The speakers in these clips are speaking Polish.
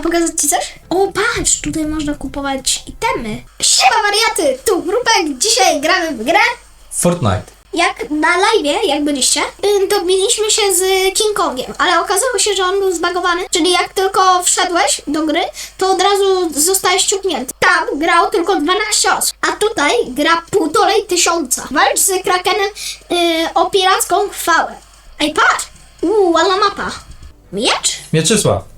pokazać ci coś? O, patrz, tutaj można kupować itemy. Siema wariaty, tu Grupek, dzisiaj gramy w grę. Fortnite. Jak na live, jak byliście, ym, to mieliśmy się z King Kongiem, ale okazało się, że on był zbagowany, czyli jak tylko wszedłeś do gry, to od razu zostałeś ciągnięty. Tam grał tylko 12 osób, a tutaj gra półtorej tysiąca. Walcz z Krakenem yy, o piracką chwałę. Ej, patrz! Uuu, ładna mapa. Miecz? Mieczysław.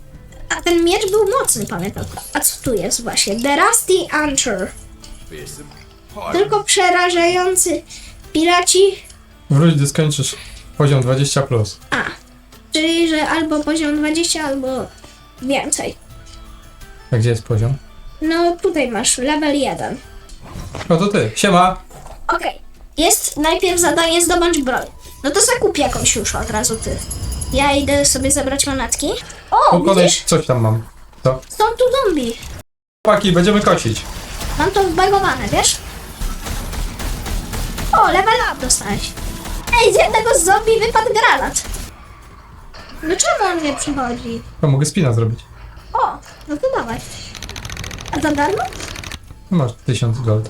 A ten miecz był mocny, pamiętam. A co tu jest właśnie? The Rusty Archer. Tylko przerażający piraci. Wróć, gdy skończysz poziom 20+. Plus. A, czyli że albo poziom 20, albo więcej. A gdzie jest poziom? No tutaj masz level 1. No to ty. Siema. Okej. Jest najpierw zadanie zdobądź broń. No to zakup jakąś już od razu ty. Ja idę sobie zebrać manatki. O, Pokonaj, widzisz? coś tam mam. To. Są tu zombie. Chłopaki, będziemy kosić. Mam to zbagowane, wiesz? O, level up dostałeś. Ej, z jednego z zombie wypadł granat. No czemu on nie przychodzi? To mogę spina zrobić. O, no to dawaj. A za darmo? No Masz 1000 gold.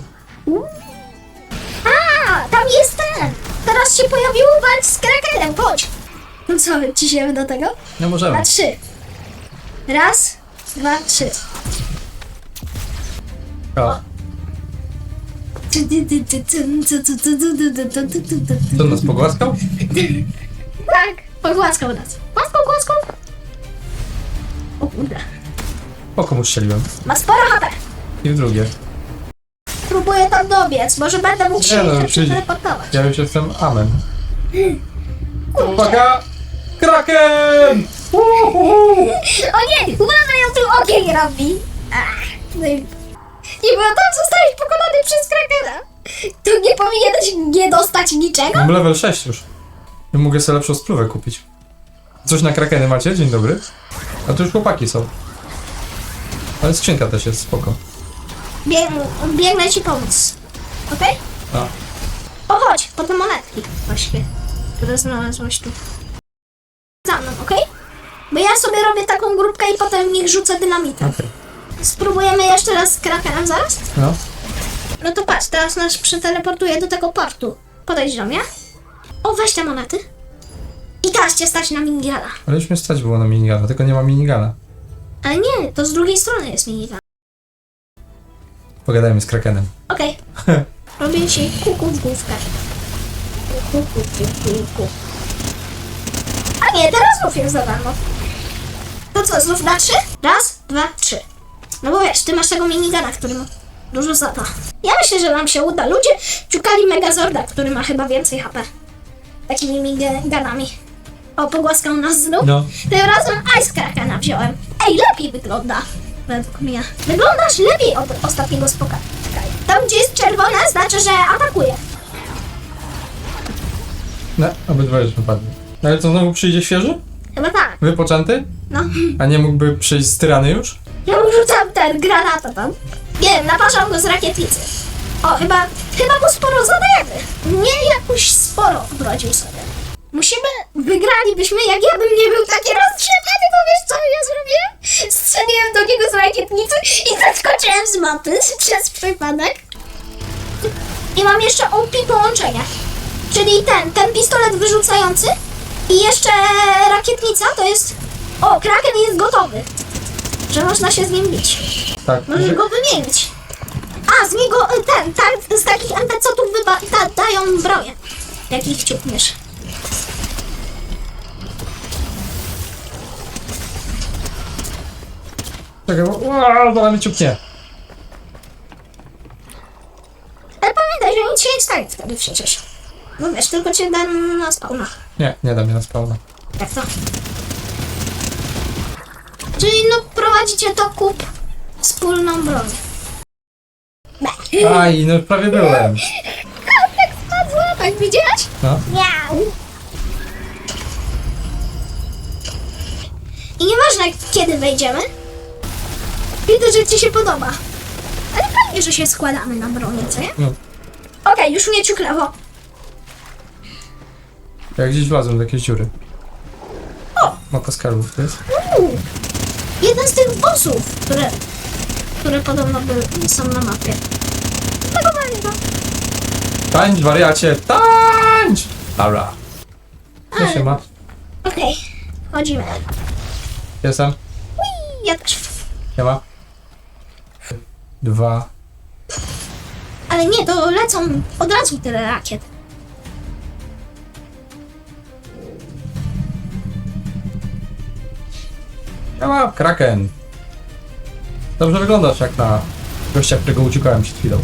A, tam jest ten! Teraz się pojawił walcz z krakenem, chodź! No co, ciśniemy do tego? No możemy. Na trzy. Raz, dwa, trzy. O, to nas pogłaskał? Tak, pogłaskał nas. Głaskał, głaskał. O kurde. Po komu strzeliłem? Ma sporo HP. I w drugie. Próbuję tam dobiec, może będę mógł się no, jeszcze przyjdzie. teleportować. Ja już jestem amen. Uwaga! Kraken! Uhuhu! O nie, uważaj, on tu ogień robi. Ach, no i... I bo tam zostałeś pokonany przez Krakena. Tu nie powinieneś nie dostać niczego? Mam level 6 już. Ja mogę sobie lepszą spluwę kupić. Coś na krakeny macie? Dzień dobry. A tu już chłopaki są. Ale skrzynka też jest spoko. Bieg, biegnę ci pomóc. Okej? A, O, chodź, po te monetki właśnie, które znalazłeś tu. Bo ja sobie robię taką grupkę i potem w nich rzucę dynamitem. okej. Spróbujemy jeszcze raz z Krakenem zaraz? No. No to patrz, teraz nas przeteleportuje do tego portu. Podejdź do mnie. O, weź te monety. I teraz cię stać na minigana. Ale już mnie stać było na minigana, tylko nie ma minigana. Ale nie, to z drugiej strony jest minigun. Pogadajmy z krakenem. Okej. Robię ci kuku w główkę. Kuku, kuku, kuku. A nie, teraz znów jest za darmo. To co, znów na trzy? Raz, dwa, trzy. No bo wiesz, ty masz tego minigana, który ma dużo zata. Ja myślę, że nam się uda. Ludzie szukali Megazorda, który ma chyba więcej HP. Takimi miniganami. O, pogłaskał nas znów. No. Tym razem Ice Krakena wziąłem. Ej, lepiej wygląda. Według mnie. Wyglądasz lepiej od ostatniego spoka. Tam, gdzie jest czerwone, znaczy, że atakuje. No, obydwa już wypadły. No ale to znowu przyjdzie świeży? Chyba tak. Wypoczęty? No. A nie mógłby przyjść z tyrany już? Ja mu rzucam ten granata tam. Nie wiem, naparzam go z rakietnicy. O, chyba, chyba mu sporo zadajemy. Nie jakoś sporo obrodził sobie. Musimy, wygralibyśmy, jak ja bym nie był taki roztrzepany, bo wiesz co ja zrobiłem? Strzeliłem do niego z rakietnicy i zaskoczyłem z mapy przez przypadek. I mam jeszcze OP połączenie. Czyli ten, ten pistolet wyrzucający i jeszcze rakietnica to jest... O, Kraken jest gotowy. Że można się z nim bić. Tak. Możesz go wymienić. A, z niego y, ten, tak, z takich wyba- da, dają broję. Jak ich ciupniesz. Czekaj, bo... Uaa, ale mnie ciupnie. Ale pamiętaj, że nic się nie stanie wtedy przecież. No wiesz, tylko cię dam na spawna. Nie, nie da mnie na spawna. Jak to? Czyli no prowadzicie to kup wspólną broń. Aj, no prawie byłem. Tak spadła, tak widziałeś? No. Miau. I nieważne kiedy wejdziemy, widzę, że ci się podoba. Ale fajnie, że się składamy na bronię, co nie? no. Okej, już mnie ciuklawo. Jak gdzieś wlazłem do jakiejś dziury. O! Mapa skarbów to jest. Uuu. Jeden z tych bossów, które, które podobno by, są na mapie. Tego go. Tańcz, wariacie, tańcz! Dobra. Co się ma? Okej, chodzimy. Jestem. Ui, Ja też. Nie ma. Dwa. Ale nie, to lecą od razu tyle rakiet. Ma. Kraken. Dobrze wyglądasz jak na gościa, którego uciekałem przed chwilą.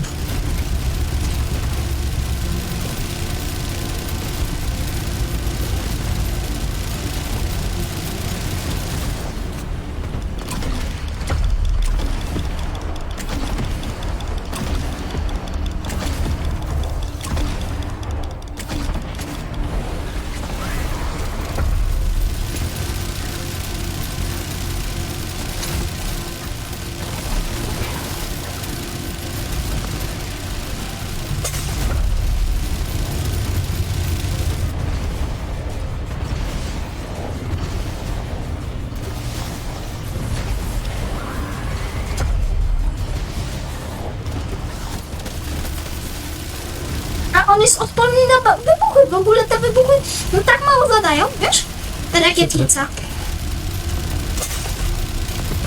On jest odporny na wybuchy. W ogóle te wybuchy no tak mało zadają, wiesz? Ta rakietnica.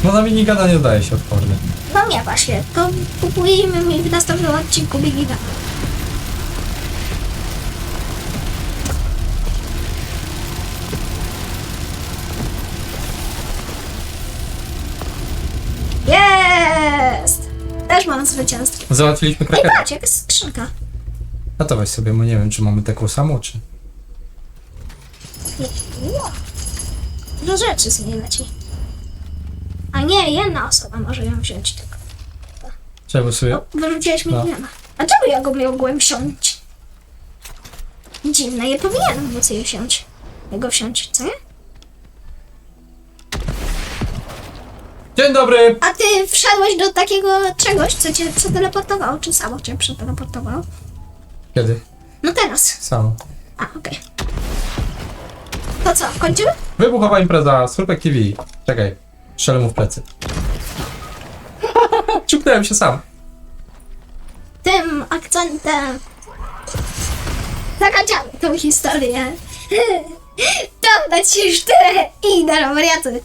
No na minigana nie zdaje się odporny. No nie właśnie, to kupujemy mi w następnym odcinku Bigida. Jest! Też mam zwycięstwo. Załatwiliśmy Ej, krakena. patrz, jaka skrzynka. A to weź sobie, bo nie wiem, czy mamy taką samą, czy... Dużo rzeczy z niej leci. A nie, jedna osoba może ją wziąć tylko. Czemu sobie... O, wyrzuciłeś mi No. no. A czemu ja go miałbym wsiąść? Dziwne, nie powinienem móc jej wsiąść. Jego wsiąść, co nie? Dzień dobry! A ty wszedłeś do takiego czegoś, co cię przeteleportowało, czy samo cię przeteleportowało? Kiedy? No teraz. Samo. A, okej. To co, kończymy? Wybuchowa impreza, Surpek TV. Czekaj, strzelę mu w plecy. Ciupnąłem się sam. Tym akcentem zakończamy tą historię. To na ci już tyle i na wariaty.